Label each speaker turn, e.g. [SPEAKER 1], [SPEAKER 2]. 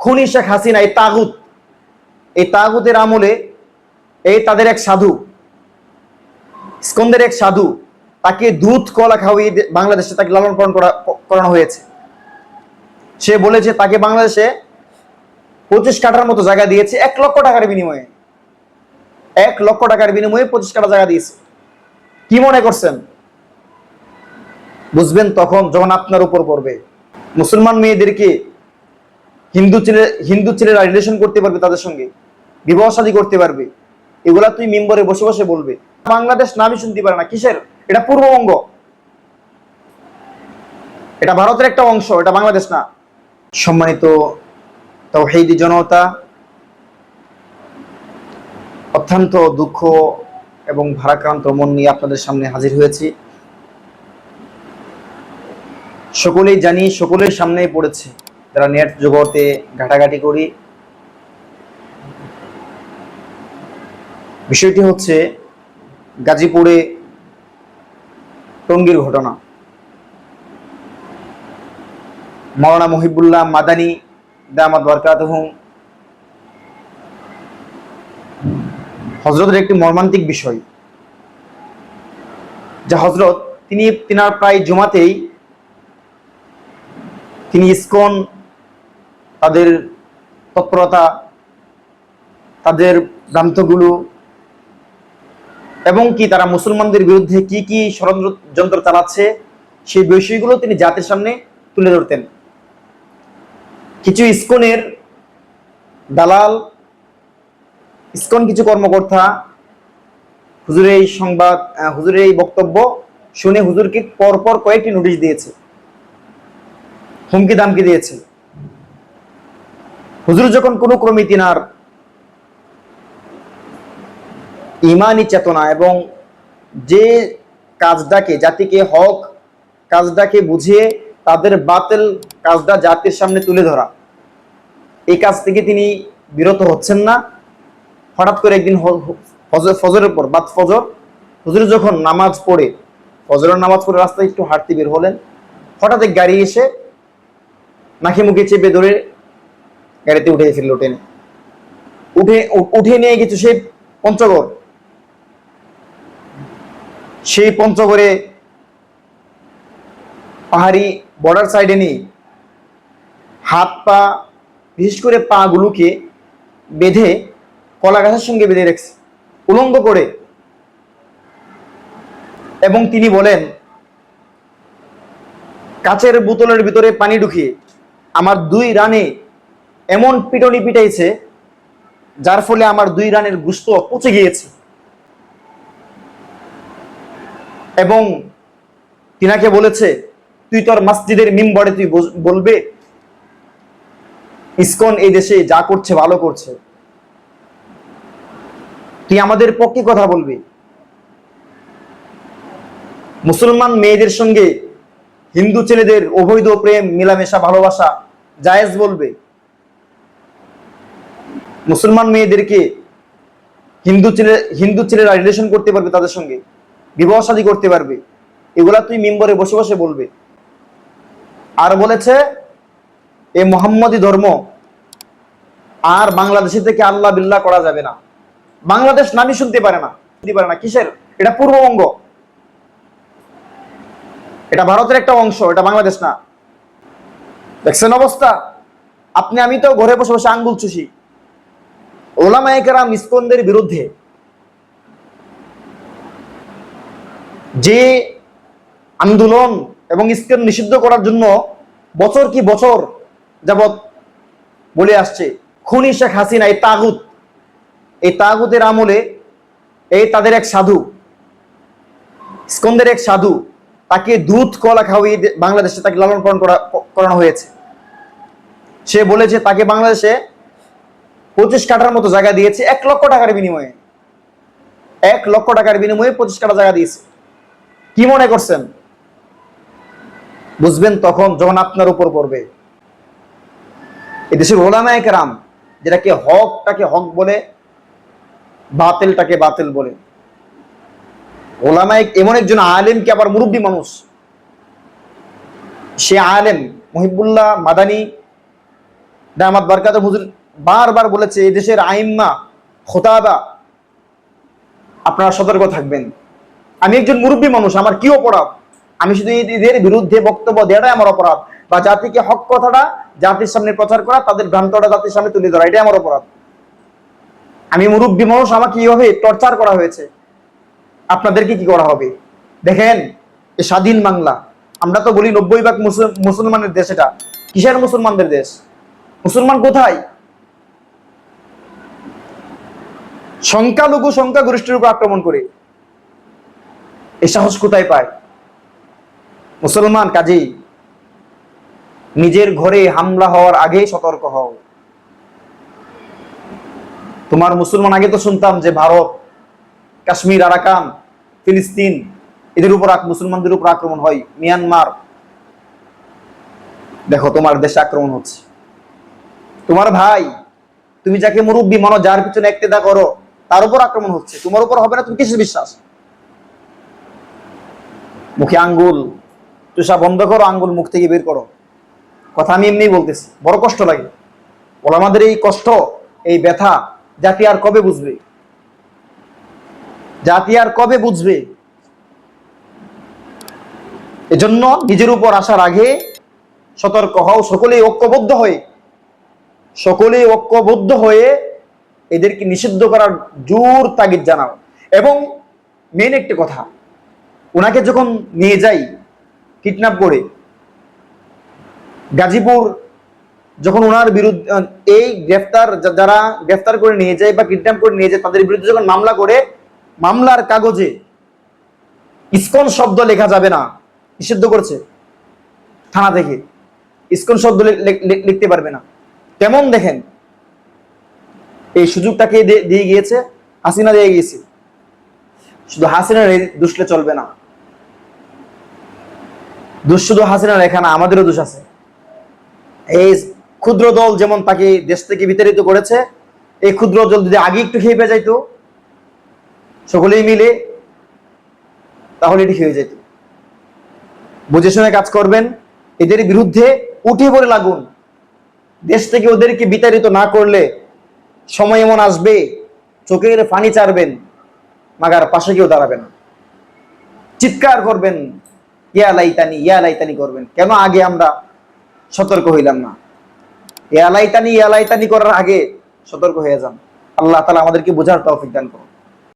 [SPEAKER 1] খুনি শেখ হাসিনা, এই তাগুত। এই তাগুতের আমলে এই তাদের এক সাধু স্কন্দের এক সাধু, তাকে দুধ, কলা খাওয়িয়ে বাংলাদেশে তাকে লালন পালন করা করানো হয়েছে। সে বলেছে, তাকে বাংলাদেশে পঁচিশ কাঠার মতো জায়গা দিয়েছে, এক লক্ষ টাকার বিনিময়ে। এক লক্ষ টাকার বিনিময়ে পঁচিশ কাঠা জায়গা দিয়েছে। কি মনে করছেন? বুঝবেন তখন যখন আপনার উপর পড়বে। মুসলমান মেয়েদেরকে হিন্দু ছেলে, হিন্দু ছেলেরা রিলেশন করতে পারবে তাদের সঙ্গে, বিবাহ শাদী করতে পারবে। এগুলা তুই মেম্বরে বসে বসে বলবে। বাংলাদেশ নামই শুনতে পারে না, কিসের? এটা পূর্ববঙ্গ। এটা ভারতের একটা অংশ, এটা বাংলাদেশ না। সম্মানিত তৌহিদি জনতা, অত্যন্ত দুঃখ এবং ভারাক্রান্ত মন নিয়ে আপনাদের সামনে হাজির হয়েছি। সকলেই জানি, সকলের সামনেই পড়েছে। যারা নেট জগতে ঘাটাঘাটি করি। বিষয়টি হচ্ছে গাজীপুরে টঙ্গীর ঘটনা। মাওলানা মহিবুল্লাহ মাদানী দামাদ বরকাতহুম। হজরতের একটি মর্মান্তিক বিষয়, যা হজরত তিনি, তিনার প্রায় জমাতেই তিনি ইসকন তাদের তৎপরতা, তাদের গ্রন্থগুলো এবং কি তারা মুসলমানদের বিরুদ্ধে কি কি ষড়যন্ত্র যন্ত্র চালাচ্ছে, সেই বিষয়গুলো তিনি জাতির সামনে তুলে ধরতেন। কিছু ইস্কনের দালাল, ইস্কন কিছু কর্মকর্তা হুজুরের এই সংবাদ হুজুরের এই বক্তব্য শুনে হুজুরকে পরপর কয়েকটি নোটিশ দিয়েছে, হুমকি দামকি দিয়েছে। হুজুর যখন কোনো ক্রমে তিনার ইমানি চেতনা এবং যে কাজটাকে, জাতিকে হক কাজটাকে বুঝিয়ে তাদের বাতিল কাজটা জাতির সামনে তুলে ধরা, এই কাজ থেকে তিনি বিরত হচ্ছেন না। হঠাৎ করে একদিন ফজরের পর, বাদ ফজর, হুজুর যখন নামাজ পড়ে, ফজরের নামাজ পড়ে রাস্তায় একটু হাঁটতে বের হলেন, হঠাৎ এক গাড়ি এসে নাকি মুখে চেপে ধরে গাড়িতে উঠে ফেলল টেনে উঠে উঠে নিয়ে গেছে সেই পঞ্চগড়। সেই পঞ্চগড়ে পাহাড়ি বর্ডার সাইডে নিয়ে হাত পা, বিশেষ করে পা গুলোকে বেঁধে কলা গাছের সঙ্গে বেঁধে রেখেছে, উলঙ্গ করে। এবং তিনি বলেন, কাচের বোতলের ভিতরে পানি ঢুকিয়ে আমার দুই রানে এমন পিটনি পিটাইছে, যার ফলে আমার দুই রানের গুস্ত পচে গিয়েছে। এবং তিনাকে বলেছে, তুই তোর মসজিদের মিম্বরে তুই বলবে, ইসকন এই দেশে যা করছে ভালো করছে। তুই আমাদের পক্ষে কথা বলবি। মুসলমান মেয়েদের সঙ্গে হিন্দু ছেলেদের অবৈধ প্রেম, মেলামেশা, ভালোবাসা জায়েজ বলবে। মুসলমান মেয়েদেরকে হিন্দু ছেলে, হিন্দু ছেলেরা রিলেশন করতে পারবে তাদের সঙ্গে, বিবাহ শাদী করতে পারবে, এগুলা তুই মিম্বরে বসে বসে বলবে। আর বলেছে, এ মোহাম্মদী ধর্ম, আর বাংলাদেশে থেকে আল্লাহ বিল্লাহ করা যাবে না। বাংলাদেশ নামই শুনতে পারে না। শুনতে পারে না। কিসের? এটা পূর্ববঙ্গ। এটা ভারতের একটা অংশ, এটা বাংলাদেশ না। দেখছেন অবস্থা? আপনি, আমি তো ঘরে বসে বসে আঙ্গুল চুষি। ওলামায়িকেরা মিসকনদের বিরুদ্ধে যে আন্দোলন এবং ইস্কন নিষিদ্ধ করার জন্য বছর কি বছর যাবৎ বলে আসছে, খুনি শেখ হাসিনা, এই তাগুত। এই তাগুতের আমলে এই তাদের এক সাধু স্কন্দের এক সাধু, তাকে দুধ, কলা খাওয়িয়ে বাংলাদেশে তাকে লালন পালন করা করানো হয়েছে। সে বলেছে, তাকে বাংলাদেশে পঁচিশ কাঠার মতো জায়গা দিয়েছে, এক লক্ষ টাকার বিনিময়ে। এক লক্ষ টাকার বিনিময়ে পঁচিশ কাঠা জায়গা দিয়েছে। কি মনে করছেন? বুঝবেন তখন যখন আপনার উপর পড়বে। এদেশের ওলামায় কেরাম, যেটাকে হকটাকে হক বলে, বাতিলটাকে বাতিল বলে। ওলামায়, এমন একজন আলেম কি আবার মুরব্বী মানুষ। সে আলেম, মহিবুল্লাহ মাদানী, দামাত বারকাত হুজুর বারবার বলেছে, এই দেশের আইম্মা, খোতাবা, আপনারা সতর্ক থাকবেন। আমি একজন মুরব্বী মানুষ, আমার কি অপরাধ? আমি শুধু এদের বিরুদ্ধে বক্তব্য দেওয়াটাই আমার অপরাধ। বা জাতিকে হক কথাটা, জাতির সামনে প্রচার করা, তাদের ভ্রান্তটা জাতির সামনে তুলে ধরা, এটাই আমার অপরাধ। আমি মুরব্বী মানুষ, আমাকে কীভাবে টর্চার করা হয়েছে। আপনাদেরকে কি করা হবে? দেখেন, এ স্বাধীন বাংলা। আমরা তো বলি নব্বই ভাগ মুসল- মুসলমানের দেশ এটা। কিসের মুসলমানদের দেশ? মুসলমান কোথায়? সংখ্যালঘু সংখ্যাগরিষ্ঠের উপর আক্রমণ করে। এ সাহস কোথায় পায়? মুসলমান কাজেই নিজের ঘরে হামলা হওয়ার আগেই সতর্ক হও। তোমার মুসলমান, আগে তো শুনতাম যে ভারত, কাশ্মীর, আরাকান, ফিলিস্তিন, এদের উপর মুসলমানদের উপর আক্রমণ হয়, মিয়ানমার। দেখো, তোমার দেশে আক্রমণ হচ্ছে। তোমার ভাই, তুমি যাকে মুরব্বী মানো, যার পিছনে একটেদা করো তার উপর আক্রমণ হচ্ছে। তোমার উপর হবে না, তুমি কিসের বিশ্বাস? মুখে আঙ্গুল, তুষা বন্ধ করো, আঙ্গুল মুখ থেকে বের করো। কথা আমি এমনি বলতেছি, বড় কষ্ট লাগে। বলে আমাদের এই কষ্ট, এই ব্যথা, জাতি আর কবে বুঝবে? জাতি আর কবে বুঝবে? এজন্য নিজের উপর আসার আগে সতর্ক হও, সকলেই ঐক্যবদ্ধ হয়ে, সকলেই ঐক্যবদ্ধ হয়ে এদেরকে নিষিদ্ধ করার জোর তাগিদ জানাও। এবং মেন একটি কথা ওনাকে যখন নিয়ে যাই কিডন্যাপ করে, গাজীপুর যখন ওনার বিরুদ্ধে, এই গ্রেফতার যারা গ্রেফতার করে নিয়ে যায় বা কিডন্যাপ করে নিয়ে যায়, তাদের বিরুদ্ধে যখন মামলা করে, মামলার কাগজে ইস্কন শব্দ লেখা যাবে না, নিষিদ্ধ করছে, থানা থেকে। ইস্কন শব্দ লিখতে পারবে না। তেমন দেখেন এই সুযোগটাকে দিয়ে গিয়েছে? হাসিনা দিয়ে গিয়েছে। শুধু হাসিনা দুষলে চলবে না। দোষ শুধু হাসিনার এখানে, আমাদেরও দোষ আছে। এই ক্ষুদ্র দল যেমন তাকে দেশ থেকে বিতাড়িত করেছে, এই ক্ষুদ্র দল যদি আগে একটু খেয়ে পেয়ে যাইতো, সকলেই মিলে, তাহলে এটি খেয়ে যেত বুঝে শুনে কাজ করবেন, এদের বিরুদ্ধে উঠে পড়ে লাগুন। দেশ থেকে ওদেরকে বিতাড়িত না করলে সময় এমন আসবে, চোখের পানি চারবেন মাগার পাশে কেউ দাঁড়াবে না। চিৎকার করবেন, ইয়া লাইতানি ইয়া লাইতানি করবেন। কেন আগে আমরা সতর্ক হইলাম না? ইয়া লাইতানি ইয়া লাইতানি করার আগে সতর্ক হয়ে যান। আল্লাহ তালা আমাদেরকে বোঝার তৌফিক দান করুন।